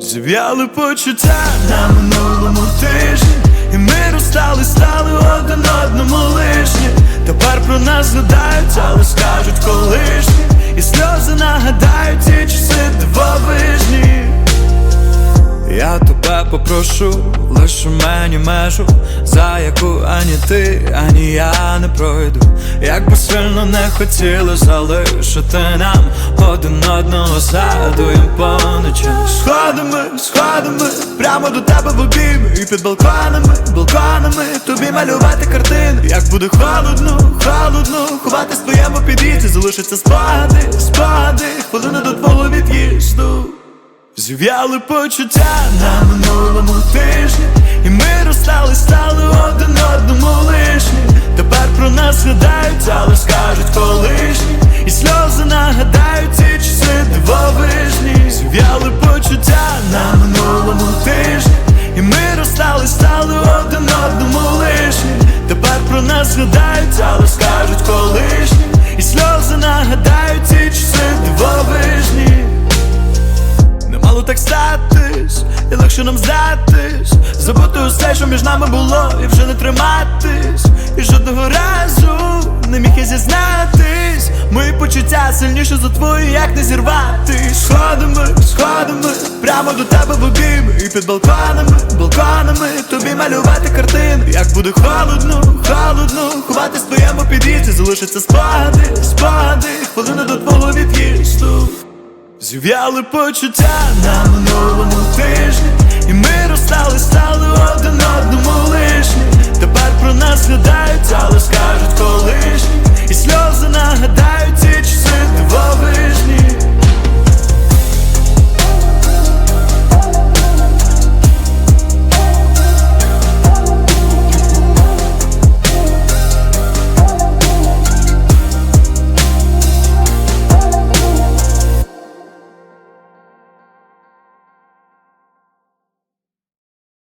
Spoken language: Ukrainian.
Зів'яли почуття на минулому тижні, і ми розстали, стали один одному лишні. Тепер про нас згадають, але скажуть колишні, і сльози нагадають ті часи дивовижні. Я тебе попрошу, лише мені межу, за яку ані ти, ані я не пройду. Як би сильно не хотіли залишити нам один одного згадуєм поночі. Сходами, сходами, прямо до тебе в обійми І під балконами, балконами тобі малювати картини. Як буде холодно, холодно, ховатись в твоєму під'їзді Залишаться спогади, спогади, хвилини до твого від'їзду. Зів'яли почуття на минулому тижні, і ми розстали, стали один одному лишні. Тепер про нас згадають, але скажуть колишні, згадають, але скажуть колишні, і сльози нагадають ті часи дивовижні. Не мало так статись, і легше нам здатись. Забути усе, що між нами було, і вже не триматись. І жодного разу не міг я зізнатись. Мої почуття сильніше за твої, як не зірватись. Сходами, сходами, прямо до тебе в обійми І під балконами, балконами. Тобі малювати буде холодно, холодно, Ховати твоєму під'їзді залишиться спади, спади, хвилина до твого від'їзду. Зів'яли почуття на минулому тижні,